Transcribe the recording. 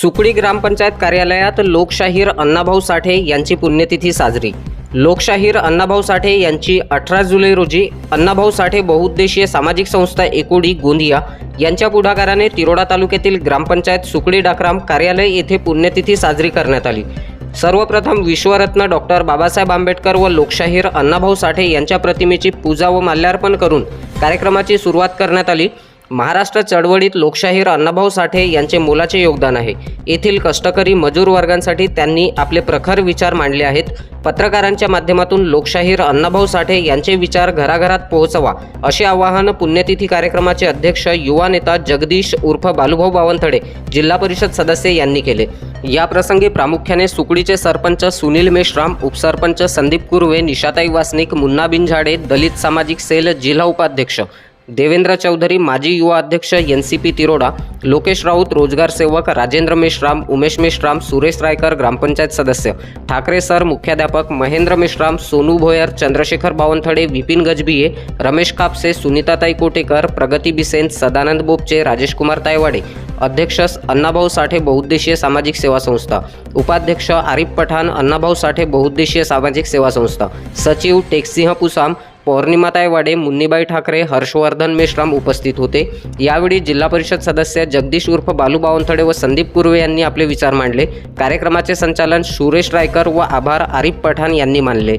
सुकडी ग्रामपंचायत कार्यालयात लोकशाहीर अण्णाभाऊ साठे यांची पुण्यतिथी साजरी. लोकशाहीर अण्णाभाऊ साठे यांची अठरा जुलै रोजी अण्णाभाऊ साठे बहुउद्देशीय सामाजिक संस्था एकोडी गोंदिया यांच्या पुढाकाराने तिरोडा तालुक्यातील ग्रामपंचायत सुकडी डाकराम कार्यालय येथे पुण्यतिथी साजरी करण्यात आली. सर्वप्रथम विश्वरत्न डॉक्टर बाबासाहेब आंबेडकर व लोकशाहीर अण्णाभाऊ साठे यांच्या प्रतिमेची पूजा व माल्यार्पण करून कार्यक्रमाची सुरुवात करण्यात आली. महाराष्ट्र चळवळीत लोकशाहीर अण्णाभाऊ साठे यांचे मोलाचे योगदान आहे. येथील कष्टकरी मजूर वर्गांसाठी त्यांनी आपले प्रखर विचार मांडले आहेत. पत्रकारांच्या माध्यमातून लोकशाहीर अण्णाभाऊ साठे यांचे विचार घराघरात पोहोचवा असे आवाहन पुण्यतिथी कार्यक्रमाचे अध्यक्ष युवा नेता जगदीश उर्फ बालुभाऊ बावनथडे जिल्हा परिषद सदस्य यांनी केले. या प्रसंगी प्रामुख्याने सुकडीचे सरपंच सुनील मेश्राम उपसरपंच संदीप कुर्वे निशाताई वासनिक मुन्ना बिन झाडे दलित सामाजिक सेल जिल्हा उपाध्यक्ष देवेंद्र चौधरी माजी युवा अध्यक्ष N C P Tiroda Lokesh Raut रोजगार सेवक राजेंद्र मेश्राम उमेश मेश्राम सुरेश रायकर ग्रामपंचायत सदस्य ठाकरे सर मुख्याध्यापक महेंद्र मेश्राम सोनू भोयर चंद्रशेखर बावनथडे विपिन गजबिये रमेश कापसे सुनीताताई कोटेकर प्रगती बिसेन सदानंद बोपचे राजेश कुमार तायवाडे अध्यक्ष अण्णाभाऊ साठे बहुउद्देशीय सामाजिक सेवा संस्था उपाध्यक्ष आरिफ पठाण अण्णाभाऊ साठे बहुउद्देशीय सामाजिक सेवा संस्था सचिव टेकसिंह पुसाम पौर्णिमाताई वाडे मुन्नीबाई ठाकरे हर्षवर्धन मेश्राम उपस्थित होते. यावेळी जिल्हा परिषद सदस्य जगदीश उर्फ बालू बावनथडे व संदीप कुर्वे यांनी आपले विचार मांडले. कार्यक्रमाचे संचालन सुरेश रायकर व आभार आरिफ पठाण यांनी मानले.